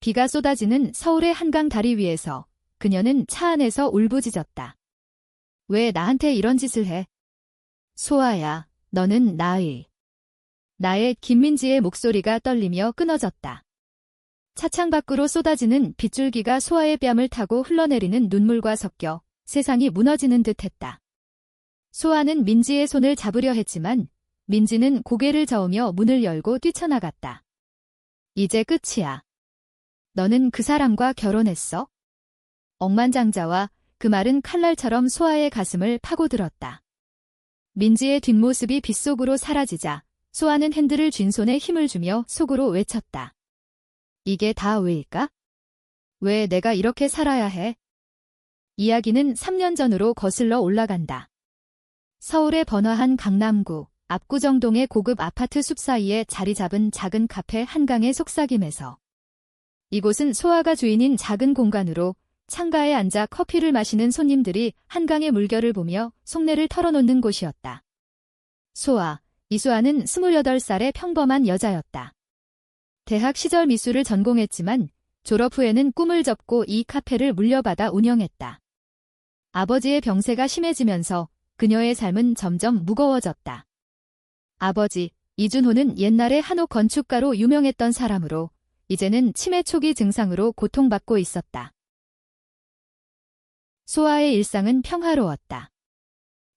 비가 쏟아지는 서울의 한강 다리 위에서 그녀는 차 안에서 울부짖었다. 왜 나한테 이런 짓을 해? 소아야, 너는 나의. 나의 김민지의 목소리가 떨리며 끊어졌다. 차창 밖으로 쏟아지는 빗줄기가 소아의 뺨을 타고 흘러내리는 눈물과 섞여 세상이 무너지는 듯 했다. 소아는 민지의 손을 잡으려 했지만 민지는 고개를 저으며 문을 열고 뛰쳐나갔다. 이제 끝이야. 너는 그 사람과 결혼했어? 억만장자와 그 말은 칼날처럼 소아의 가슴을 파고들었다. 민지의 뒷모습이 빗속으로 사라지자 소아는 핸들을 쥔 손에 힘을 주며 속으로 외쳤다. 이게 다 왜일까? 왜 내가 이렇게 살아야 해? 이야기는 3년 전으로 거슬러 올라간다. 서울의 번화한 강남구 압구정동의 고급 아파트 숲 사이에 자리 잡은 작은 카페 한강의 속삭임에서 이곳은 소아가 주인인 작은 공간으로 창가에 앉아 커피를 마시는 손님들이 한강의 물결을 보며 속내를 털어놓는 곳이었다. 소아, 이수아는 28살의 평범한 여자였다. 대학 시절 미술을 전공했지만 졸업 후에는 꿈을 접고 이 카페를 물려받아 운영했다. 아버지의 병세가 심해지면서 그녀의 삶은 점점 무거워졌다. 아버지, 이준호는 옛날에 한옥 건축가로 유명했던 사람으로 이제는 치매 초기 증상으로 고통받고 있었다. 소아의 일상은 평화로웠다.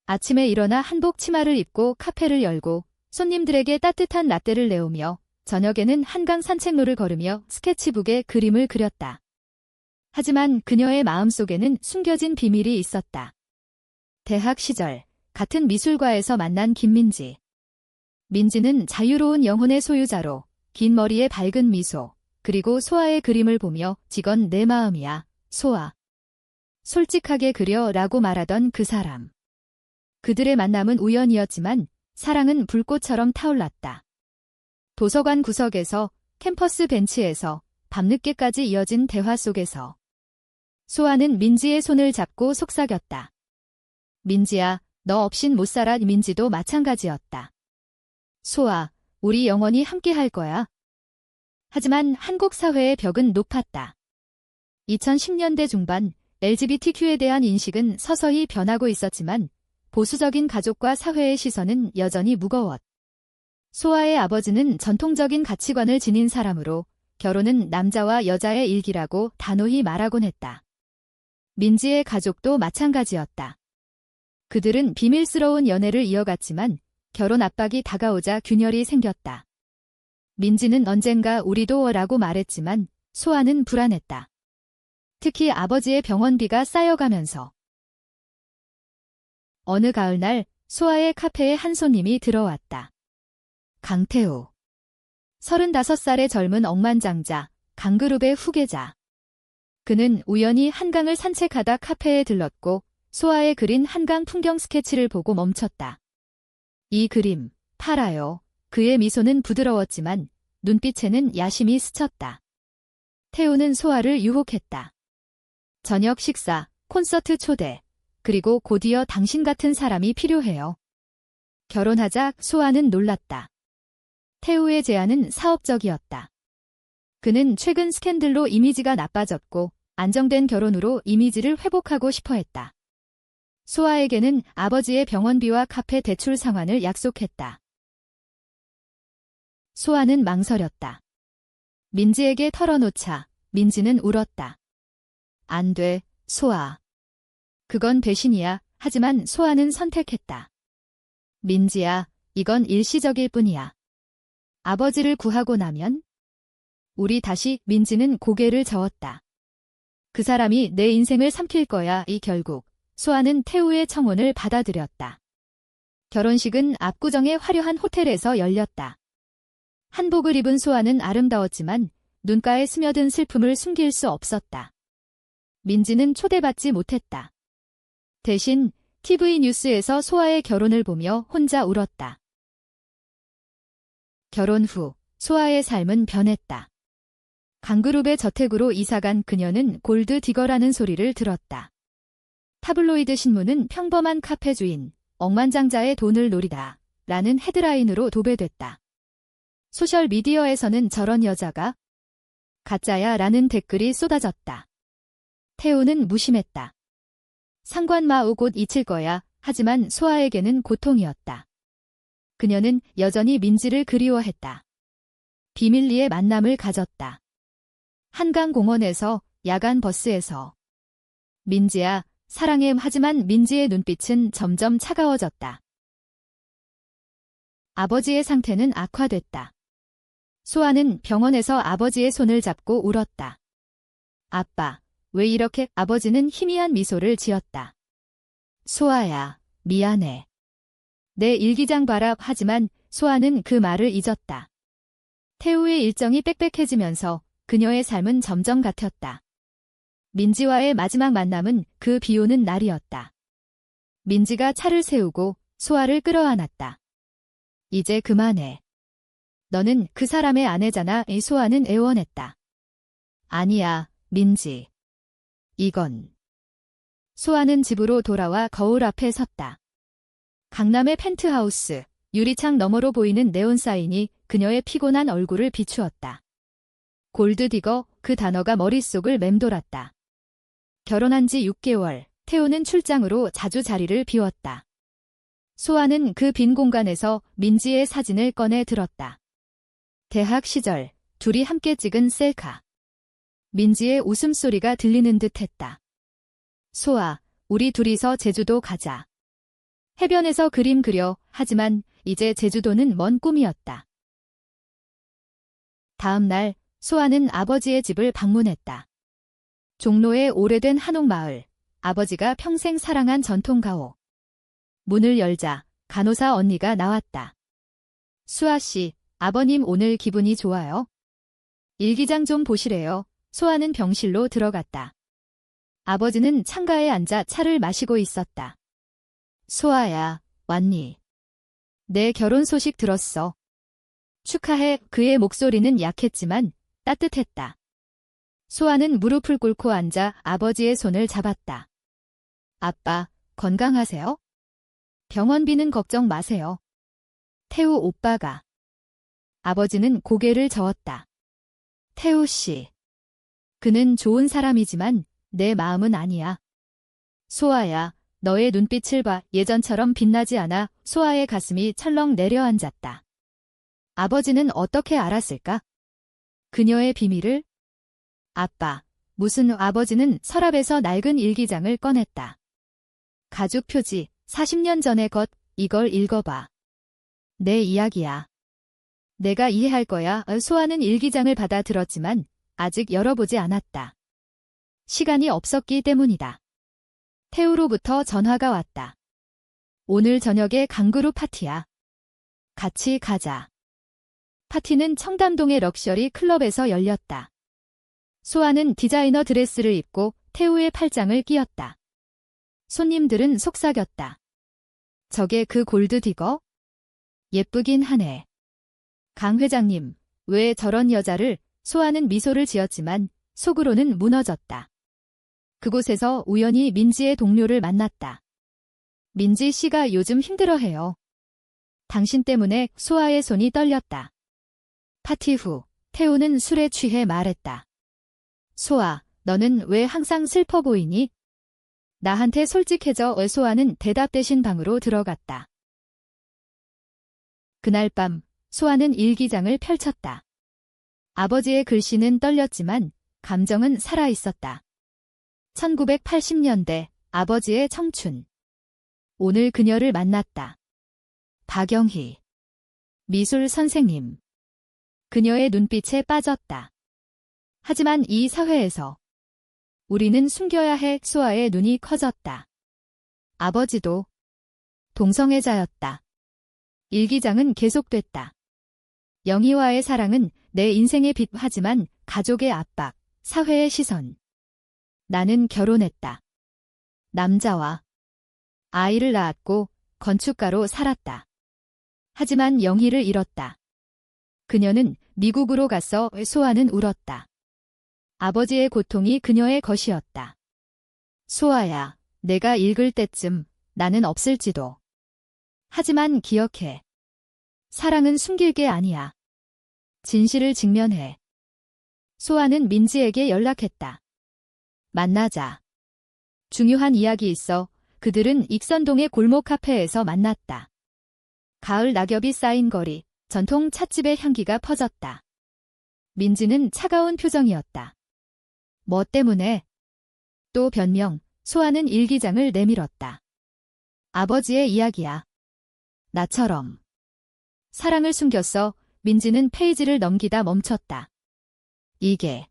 아침에 일어나 한복 치마를 입고 카페를 열고 손님들에게 따뜻한 라떼를 내오며 저녁에는 한강 산책로를 걸으며 스케치북에 그림을 그렸다. 하지만 그녀의 마음속에는 숨겨진 비밀이 있었다. 대학 시절 같은 미술과에서 만난 김민지. 민지는 자유로운 영혼의 소유자로 긴 머리에 밝은 미소, 그리고 소아의 그림을 보며 직원 내 마음이야, 소아. 솔직하게 그려 라고 말하던 그 사람. 그들의 만남은 우연이었지만 사랑은 불꽃처럼 타올랐다. 도서관 구석에서 캠퍼스 벤치에서 밤늦게까지 이어진 대화 속에서 소아는 민지의 손을 잡고 속삭였다. 민지야, 너 없인 못 살아 민지도 마찬가지였다. 소아, 우리 영원히 함께 할 거야. 하지만 한국 사회의 벽은 높았다. 2010년대 중반 LGBTQ에 대한 인식은 서서히 변하고 있었지만 보수적인 가족과 사회의 시선은 여전히 무거웠. 소아의 아버지는 전통적인 가치관을 지닌 사람으로 결혼은 남자와 여자의 일기라고 단호히 말하곤 했다. 민지의 가족도 마찬가지였다. 그들은 비밀스러운 연애를 이어갔지만 결혼 압박이 다가오자 균열이 생겼다. 민지는 언젠가 우리도 라고 말했지만 소아는 불안했다. 특히 아버지의 병원비가 쌓여가면서. 어느 가을날 소아의 카페에 한 손님이 들어왔다. 강태우. 35살의 젊은 억만장자, 강그룹의 후계자. 그는 우연히 한강을 산책하다 카페에 들렀고 소아의 그린 한강 풍경 스케치를 보고 멈췄다. 이 그림, 팔아요. 그의 미소는 부드러웠지만 눈빛에는 야심이 스쳤다. 태우는 소아를 유혹했다. 저녁 식사, 콘서트 초대, 그리고 곧이어 당신 같은 사람이 필요해요. 결혼하자 소아는 놀랐다. 태우의 제안은 사업적이었다. 그는 최근 스캔들로 이미지가 나빠졌고 안정된 결혼으로 이미지를 회복하고 싶어 했다. 소아에게는 아버지의 병원비와 카페 대출 상환을 약속했다. 소아는 망설였다. 민지에게 털어놓자 민지는 울었다. 안 돼, 소아. 그건 배신이야. 하지만 소아는 선택했다. 민지야, 이건 일시적일 뿐이야. 아버지를 구하고 나면? 우리 다시 민지는 고개를 저었다. 그 사람이 내 인생을 삼킬 거야, 이 결국. 소아는 태우의 청혼을 받아들였다. 결혼식은 압구정의 화려한 호텔에서 열렸다. 한복을 입은 소아는 아름다웠지만 눈가에 스며든 슬픔을 숨길 수 없었다. 민지는 초대받지 못했다. 대신 TV 뉴스에서 소아의 결혼을 보며 혼자 울었다. 결혼 후 소아의 삶은 변했다. 강그룹의 저택으로 이사간 그녀는 골드 디거라는 소리를 들었다. 타블로이드 신문은 평범한 카페 주인, 억만장자의 돈을 노리다 라는 헤드라인으로 도배됐다. 소셜 미디어에서는 저런 여자가 가짜야 라는 댓글이 쏟아졌다. 태우는 무심했다. 상관마 우 곧 잊힐 거야. 하지만 소아에게는 고통이었다. 그녀는 여전히 민지를 그리워했다. 비밀리에 만남을 가졌다. 한강공원에서, 야간 버스에서. 민지야, 사랑해 하지만 민지의 눈빛은 점점 차가워졌다. 아버지의 상태는 악화됐다. 소아는 병원에서 아버지의 손을 잡고 울었다. 아빠, 왜 이렇게 아버지는 희미한 미소를 지었다. 소아야, 미안해. 내 일기장 봐라 하지만 소아는 그 말을 잊었다. 태우의 일정이 빽빽해지면서 그녀의 삶은 점점 같았다. 민지와의 마지막 만남은 그 비오는 날이었다. 민지가 차를 세우고 소아를 끌어안았다. 이제 그만해. 너는 그 사람의 아내잖아. 이 소아는 애원했다. 아니야, 민지. 이건. 소아는 집으로 돌아와 거울 앞에 섰다. 강남의 펜트하우스, 유리창 너머로 보이는 네온 사인이 그녀의 피곤한 얼굴을 비추었다. 골드디거 그 단어가 머릿속을 맴돌았다. 결혼한 지 6개월, 태우는 출장으로 자주 자리를 비웠다. 소아는 그 빈 공간에서 민지의 사진을 꺼내 들었다. 대학 시절, 둘이 함께 찍은 셀카. 민지의 웃음소리가 들리는 듯 했다. 소아, 우리 둘이서 제주도 가자. 해변에서 그림 그려, 하지만 이제 제주도는 먼 꿈이었다. 다음 날, 소아는 아버지의 집을 방문했다. 종로의 오래된 한옥마을, 아버지가 평생 사랑한 전통가오. 문을 열자 간호사 언니가 나왔다. 수아 씨, 아버님 오늘 기분이 좋아요? 일기장 좀 보시래요. 소아는 병실로 들어갔다. 아버지는 창가에 앉아 차를 마시고 있었다. 소아야, 왔니? 내 결혼 소식 들었어. 축하해. 그의 목소리는 약했지만 따뜻했다. 소아는 무릎을 꿇고 앉아 아버지의 손을 잡았다. 아빠, 건강하세요? 병원비는 걱정 마세요. 태우 오빠가. 아버지는 고개를 저었다. 태우 씨. 그는 좋은 사람이지만 내 마음은 아니야. 소아야, 너의 눈빛을 봐 예전처럼 빛나지 않아 소아의 가슴이 철렁 내려앉았다. 아버지는 어떻게 알았을까? 그녀의 비밀을? 아빠, 무슨 아버지는 서랍에서 낡은 일기장을 꺼냈다. 가죽 표지, 40년 전의 것, 이걸 읽어봐. 내 이야기야. 내가 이해할 거야. 소아는 일기장을 받아 들었지만 아직 열어보지 않았다. 시간이 없었기 때문이다. 태우로부터 전화가 왔다. 오늘 저녁에 강그루 파티야. 같이 가자. 파티는 청담동의 럭셔리 클럽에서 열렸다. 소아는 디자이너 드레스를 입고 태우의 팔짱을 끼었다. 손님들은 속삭였다. 저게 그 골드 디거? 예쁘긴 하네. 강 회장님, 왜 저런 여자를 소아는 미소를 지었지만 속으로는 무너졌다. 그곳에서 우연히 민지의 동료를 만났다. 민지 씨가 요즘 힘들어해요. 당신 때문에 소아의 손이 떨렸다. 파티 후 태우는 술에 취해 말했다. 소아, 너는 왜 항상 슬퍼 보이니? 나한테 솔직해져 소아는 대답 대신 방으로 들어갔다. 그날 밤 소아는 일기장을 펼쳤다. 아버지의 글씨는 떨렸지만 감정은 살아있었다. 1980년대 아버지의 청춘. 오늘 그녀를 만났다. 박영희. 미술 선생님. 그녀의 눈빛에 빠졌다. 하지만 이 사회에서 우리는 숨겨야 해 수아의 눈이 커졌다. 아버지도 동성애자였다. 일기장은 계속됐다. 영희와의 사랑은 내 인생의 빛 하지만 가족의 압박, 사회의 시선. 나는 결혼했다. 남자와 아이를 낳았고 건축가로 살았다. 하지만 영희를 잃었다. 그녀는 미국으로 가서 소아는 울었다. 아버지의 고통이 그녀의 것이었다. 소아야, 내가 읽을 때쯤 나는 없을지도. 하지만 기억해. 사랑은 숨길 게 아니야. 진실을 직면해. 소아는 민지에게 연락했다. 만나자. 중요한 이야기 있어 그들은 익선동의 골목 카페에서 만났다. 가을 낙엽이 쌓인 거리, 전통 찻집의 향기가 퍼졌다. 민지는 차가운 표정이었다. 뭐 때문에? 또 변명, 소아는 일기장을 내밀었다. 아버지의 이야기야. 나처럼. 사랑을 숨겼어 민지는 페이지를 넘기다 멈췄다. 이게.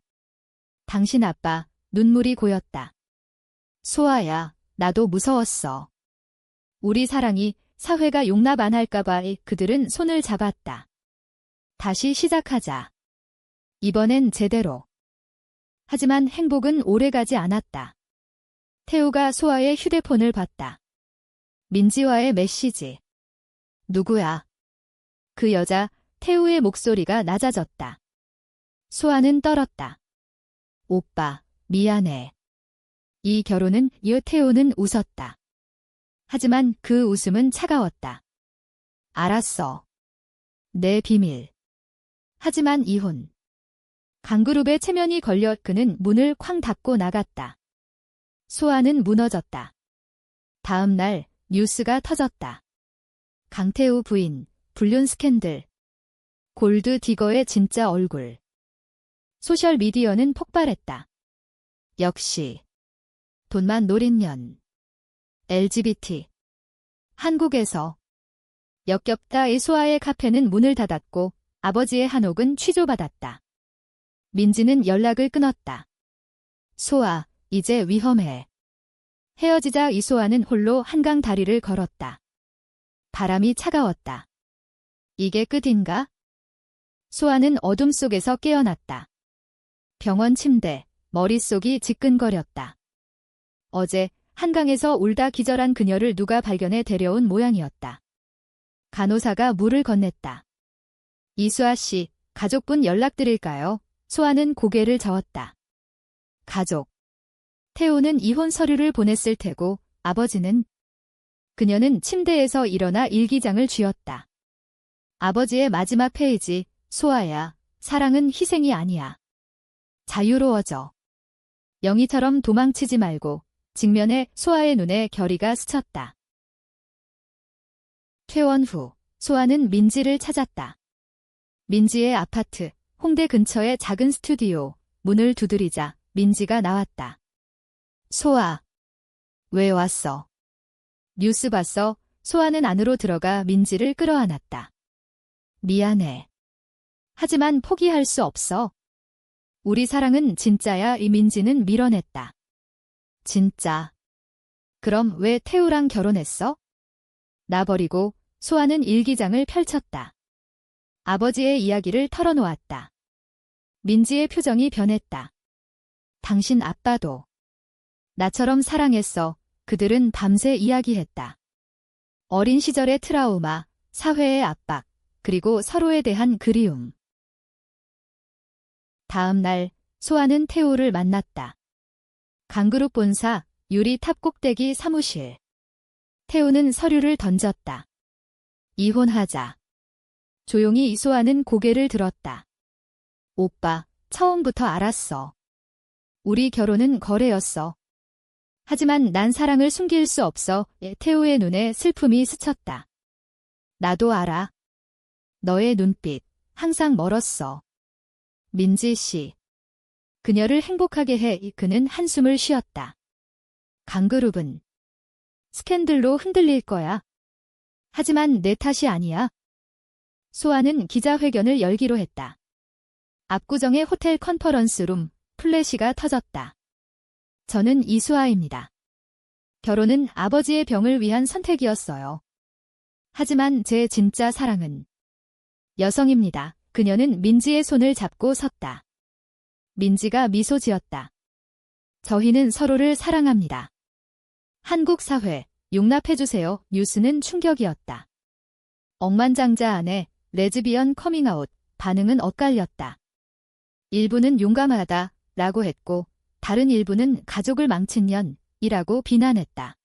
당신 아빠, 눈물이 고였다. 소아야, 나도 무서웠어. 우리 사랑이 사회가 용납 안 할까봐 그들은 손을 잡았다. 다시 시작하자. 이번엔 제대로. 하지만 행복은 오래가지 않았다. 태우가 소아의 휴대폰을 봤다. 민지와의 메시지. 누구야? 그 여자 태우의 목소리가 낮아졌다. 소아는 떨었다. 오빠, 미안해. 이 결혼은 여 태우는 웃었다. 하지만 그 웃음은 차가웠다. 알았어. 내 비밀. 하지만 이혼. 강그룹의 체면이 걸려 그는 문을 쾅 닫고 나갔다. 소아는 무너졌다. 다음 날 뉴스가 터졌다. 강태우 부인, 불륜 스캔들. 골드 디거의 진짜 얼굴. 소셜미디어는 폭발했다. 역시. 돈만 노린 년. LGBT. 한국에서. 역겹다 소아의 카페는 문을 닫았고 아버지의 한옥은 취조받았다. 민지는 연락을 끊었다. 소아, 이제 위험해. 헤어지자 이소아는 홀로 한강 다리를 걸었다. 바람이 차가웠다. 이게 끝인가? 소아는 어둠 속에서 깨어났다. 병원 침대, 머릿속이 지끈거렸다. 어제 한강에서 울다 기절한 그녀를 누가 발견해 데려온 모양이었다. 간호사가 물을 건넸다. 이수아 씨, 가족분 연락드릴까요? 소아는 고개를 저었다. 가족. 태우는 이혼 서류를 보냈을 테고 아버지는 그녀는 침대에서 일어나 일기장을 쥐었다. 아버지의 마지막 페이지, 소아야, 사랑은 희생이 아니야. 자유로워져. 영희처럼 도망치지 말고 직면에 소아의 눈에 결의가 스쳤다. 퇴원 후 소아는 민지를 찾았다. 민지의 아파트, 홍대 근처의 작은 스튜디오, 문을 두드리자 민지가 나왔다. 소아. 왜 왔어? 뉴스 봤어? 소아는 안으로 들어가 민지를 끌어안았다. 미안해. 하지만 포기할 수 없어. 우리 사랑은 진짜야 이 민지는 밀어냈다. 진짜. 그럼 왜 태우랑 결혼했어? 나 버리고 소아는 일기장을 펼쳤다. 아버지의 이야기를 털어놓았다. 민지의 표정이 변했다. 당신 아빠도. 나처럼 사랑했어. 그들은 밤새 이야기했다. 어린 시절의 트라우마, 사회의 압박, 그리고 서로에 대한 그리움. 다음 날 소아는 태우를 만났다. 강그룹 본사 유리 탑 꼭대기 사무실. 태우는 서류를 던졌다. 이혼하자. 조용히 이소아는 고개를 들었다. 오빠, 처음부터 알았어. 우리 결혼은 거래였어. 하지만 난 사랑을 숨길 수 없어. 태우의 눈에 슬픔이 스쳤다. 나도 알아. 너의 눈빛, 항상 멀었어. 민지 씨. 그녀를 행복하게 해 그는 한숨을 쉬었다. 강그룹은 스캔들로 흔들릴 거야. 하지만 내 탓이 아니야. 소아는 기자회견을 열기로 했다. 압구정의 호텔 컨퍼런스룸 플래시가 터졌다. 저는 이수아입니다. 결혼은 아버지의 병을 위한 선택이었어요. 하지만 제 진짜 사랑은 여성입니다. 그녀는 민지의 손을 잡고 섰다. 민지가 미소 지었다. 저희는 서로를 사랑합니다. 한국 사회, 용납해주세요. 뉴스는 충격이었다. 억만장자 안에 레즈비언 커밍아웃, 반응은 엇갈렸다. 일부는 용감하다, 라고 했고, 다른 일부는 가족을 망친 년 이라고 비난했다.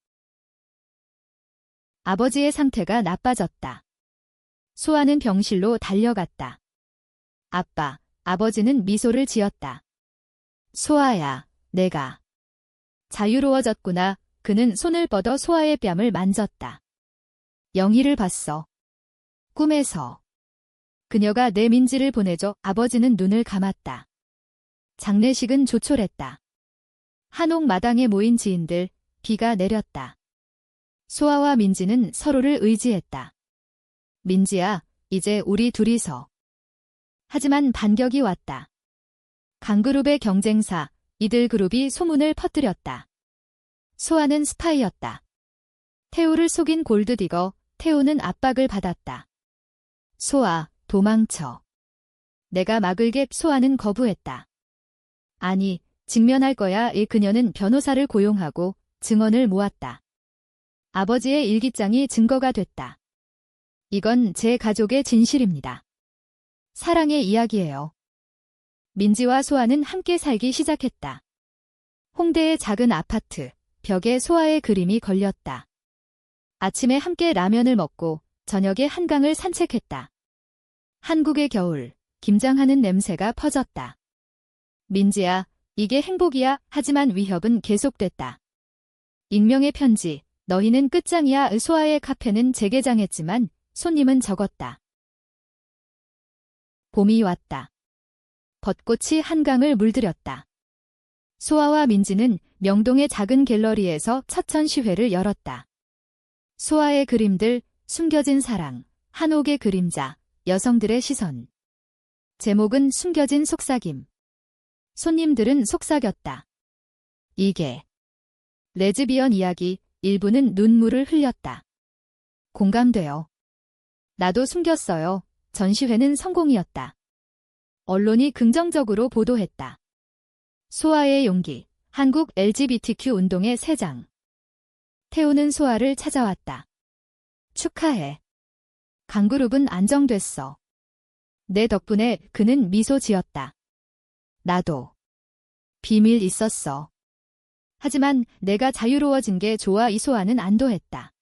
아버지의 상태가 나빠졌다. 소아는 병실로 달려갔다. 아빠, 아버지는 미소를 지었다. 소아야, 내가 자유로워졌구나. 그는 손을 뻗어 소아의 뺨을 만졌다. 영희를 봤어. 꿈에서. 그녀가 내 민지를 보내줘 아버지는 눈을 감았다. 장례식은 조촐했다. 한옥 마당에 모인 지인들, 비가 내렸다. 소아와 민지는 서로를 의지했다. 민지야, 이제 우리 둘이서. 하지만 반격이 왔다. 강그룹의 경쟁사, 이들 그룹이 소문을 퍼뜨렸다. 소아는 스파이였다. 태우를 속인 골드디거, 태우는 압박을 받았다. 소아, 도망쳐. 내가 막을 갭 소아는 거부했다. 아니, 직면할 거야. 이 그녀는 변호사를 고용하고 증언을 모았다. 아버지의 일기장이 증거가 됐다. 이건 제 가족의 진실입니다. 사랑의 이야기예요. 민지와 소아는 함께 살기 시작했다. 홍대의 작은 아파트, 벽에 소아의 그림이 걸렸다. 아침에 함께 라면을 먹고 저녁에 한강을 산책했다. 한국의 겨울, 김장하는 냄새가 퍼졌다. 민지야, 이게 행복이야. 하지만 위협은 계속됐다. 익명의 편지, 너희는 끝장이야. 소아의 카페는 재개장했지만 손님은 적었다. 봄이 왔다. 벚꽃이 한강을 물들였다. 소아와 민지는 명동의 작은 갤러리에서 첫 전시회를 열었다. 소아의 그림들, 숨겨진 사랑, 한옥의 그림자, 여성들의 시선. 제목은 숨겨진 속삭임. 손님들은 속삭였다. 이게 레즈비언 이야기, 일부는 눈물을 흘렸다. 공감돼요. 나도 숨겼어요. 전시회는 성공이었다. 언론이 긍정적으로 보도했다. 소아의 용기, 한국 LGBTQ 운동의 세장. 태우는 소아를 찾아왔다. 축하해. 강그룹은 안정됐어. 내 덕분에 그는 미소 지었다. 나도. 비밀 있었어. 하지만 내가 자유로워진 게 좋아 이 소아는 안도했다.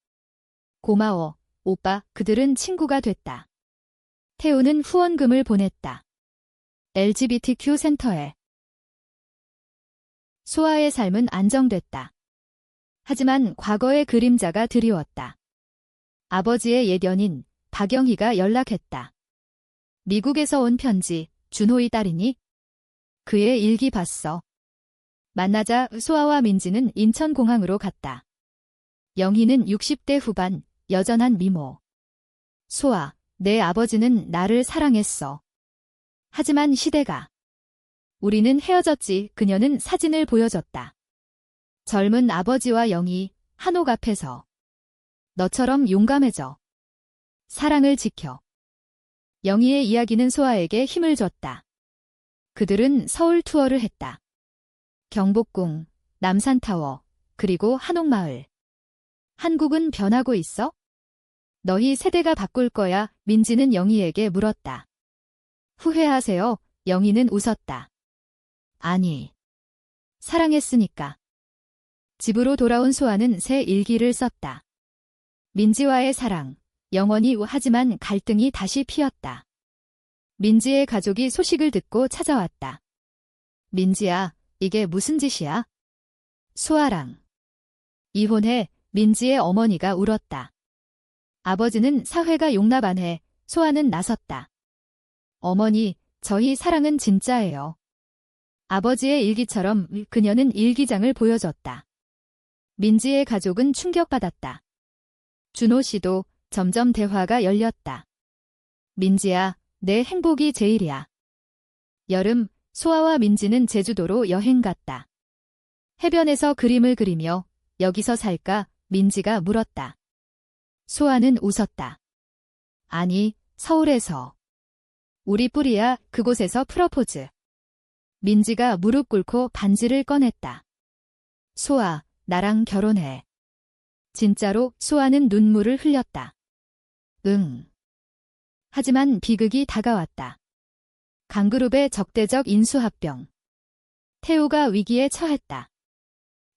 고마워, 오빠, 그들은 친구가 됐다. 태우는 후원금을 보냈다. LGBTQ 센터에. 소아의 삶은 안정됐다. 하지만 과거의 그림자가 드리웠다. 아버지의 옛 연인, 박영희가 연락했다. 미국에서 온 편지, 준호의 딸이니? 그의 일기 봤어. 만나자 소아와 민지는 인천공항으로 갔다. 영희는 60대 후반, 여전한 미모. 소아, 내 아버지는 나를 사랑했어. 하지만 시대가. 우리는 헤어졌지 그녀는 사진을 보여줬다. 젊은 아버지와 영희, 한옥 앞에서. 너처럼 용감해져. 사랑을 지켜. 영희의 이야기는 소아에게 힘을 줬다. 그들은 서울 투어를 했다. 경복궁, 남산타워, 그리고 한옥마을. 한국은 변하고 있어? 너희 세대가 바꿀 거야, 민지는 영희에게 물었다. 후회하세요. 영희는 웃었다. 아니. 사랑했으니까. 집으로 돌아온 소아는 새 일기를 썼다. 민지와의 사랑, 영원히 하지만 갈등이 다시 피었다. 민지의 가족이 소식을 듣고 찾아왔다. 민지야, 이게 무슨 짓이야? 소아랑. 이혼해, 민지의 어머니가 울었다. 아버지는 사회가 용납 안 해, 소아는 나섰다. 어머니, 저희 사랑은 진짜예요. 아버지의 일기처럼 그녀는 일기장을 보여줬다. 민지의 가족은 충격받았다. 준호 씨도 점점 대화가 열렸다. 민지야, 내 행복이 제일이야. 여름, 소아와 민지는 제주도로 여행 갔다. 해변에서 그림을 그리며 여기서 살까 민지가 물었다. 소아는 웃었다. 아니, 서울에서. 우리 뿌리야 그곳에서 프러포즈. 민지가 무릎 꿇고 반지를 꺼냈다. 소아, 나랑 결혼해. 진짜로 소아는 눈물을 흘렸다. 응. 하지만 비극이 다가왔다. 강그룹의 적대적 인수합병. 태우가 위기에 처했다.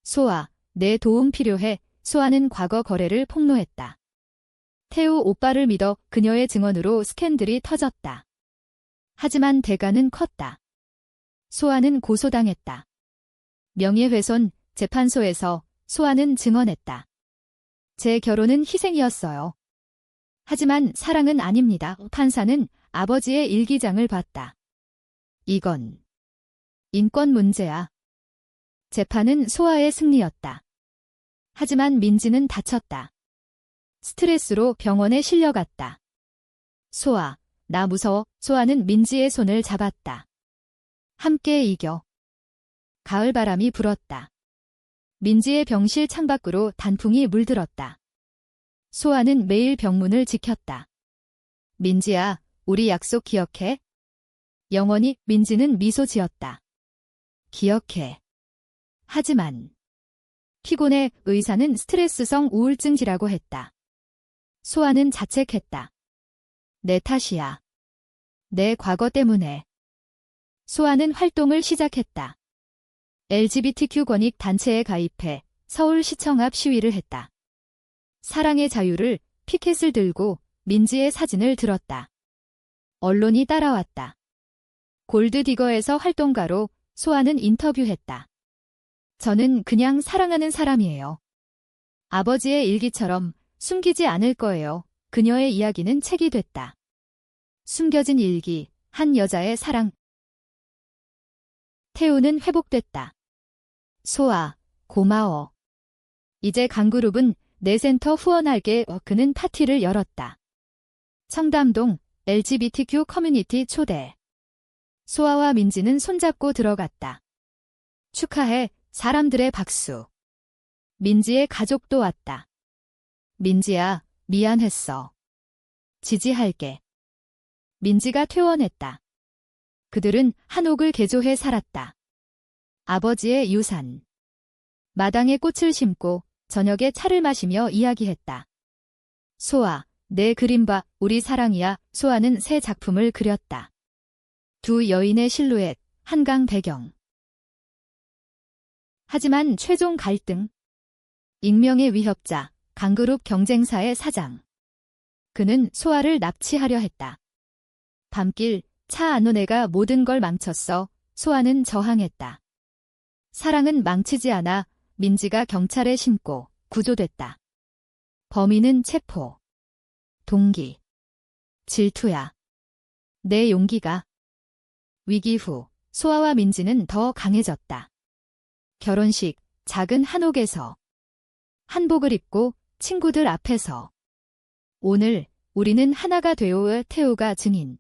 소아, 내 도움 필요해. 소아는 과거 거래를 폭로했다. 태우 오빠를 믿어 그녀의 증언으로 스캔들이 터졌다. 하지만 대가는 컸다. 소아는 고소당했다. 명예훼손 재판소에서 소아는 증언했다. 제 결혼은 희생이었어요. 하지만 사랑은 아닙니다. 판사는 아버지의 일기장을 봤다. 이건 인권 문제야. 재판은 소아의 승리였다. 하지만 민지는 다쳤다. 스트레스로 병원에 실려갔다. 소아, 나 무서워. 소아는 민지의 손을 잡았다. 함께 이겨. 가을 바람이 불었다. 민지의 병실 창밖으로 단풍이 물들었다. 소아는 매일 병문을 지켰다. 민지야, 우리 약속 기억해? 영원히 민지는 미소 지었다. 기억해. 하지만 피곤해 의사는 스트레스성 우울증지라고 했다. 소아는 자책했다. 내 탓이야. 내 과거 때문에. 소아는 활동을 시작했다. LGBTQ 권익 단체에 가입해 서울시청 앞 시위를 했다. 사랑의 자유를 피켓을 들고 민지의 사진을 들었다. 언론이 따라왔다. 골드디거에서 활동가로 소아는 인터뷰했다. 저는 그냥 사랑하는 사람이에요. 아버지의 일기처럼 숨기지 않을 거예요. 그녀의 이야기는 책이 됐다. 숨겨진 일기, 한 여자의 사랑. 태우는 회복됐다. 소아, 고마워. 이제 강그룹은 내 센터 후원할게 어, 그는 파티를 열었다. 청담동 LGBTQ 커뮤니티 초대. 소아와 민지는 손잡고 들어갔다. 축하해, 사람들의 박수. 민지의 가족도 왔다. 민지야, 미안했어. 지지할게. 민지가 퇴원했다. 그들은 한옥을 개조해 살았다. 아버지의 유산. 마당에 꽃을 심고 저녁에 차를 마시며 이야기했다. 소아, 내 그림 봐, 우리 사랑이야. 소아는 새 작품을 그렸다. 두 여인의 실루엣, 한강 배경. 하지만 최종 갈등. 익명의 위협자, 강그룹 경쟁사의 사장. 그는 소아를 납치하려 했다. 밤길 차 안노네가 모든 걸 망쳤어. 소아는 저항했다. 사랑은 망치지 않아 민지가 경찰에 신고 구조됐다. 범인은 체포. 동기. 질투야. 내 용기가. 위기 후 소아와 민지는 더 강해졌다. 결혼식 작은 한옥에서 한복을 입고 친구들 앞에서 오늘 우리는 하나가 되오의 태우가 증인.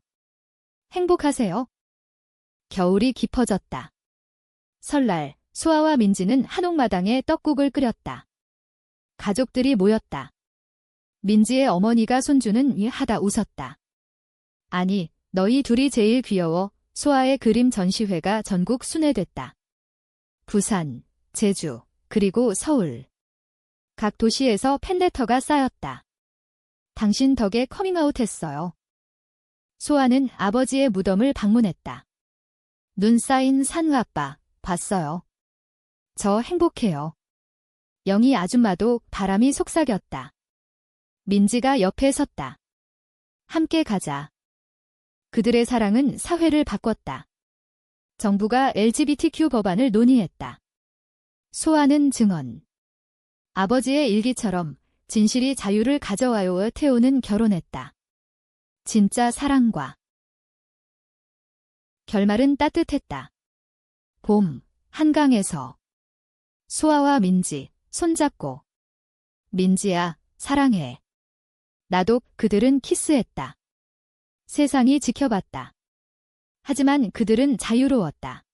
행복하세요. 겨울이 깊어졌다. 설날 소아와 민지는 한옥마당에 떡국을 끓였다. 가족들이 모였다. 민지의 어머니가 손주는 이 하다 웃었다. 아니, 너희 둘이 제일 귀여워. 소아의 그림 전시회가 전국 순회됐다. 부산, 제주, 그리고 서울. 각 도시에서 팬레터가 쌓였다. 당신 덕에 커밍아웃 했어요. 소아는 아버지의 무덤을 방문했다. 눈 쌓인 산우 아빠, 봤어요. 저 행복해요. 영희 아줌마도 바람이 속삭였다. 민지가 옆에 섰다. 함께 가자. 그들의 사랑은 사회를 바꿨다. 정부가 LGBTQ 법안을 논의했다. 소아는 증언. 아버지의 일기처럼 진실이 자유를 가져와요의 태우는 결혼했다. 진짜 사랑과 결말은 따뜻했다. 봄, 한강에서 소아와 민지, 손잡고 민지야, 사랑해. 나도 그들은 키스했다. 세상이 지켜봤다. 하지만 그들은 자유로웠다.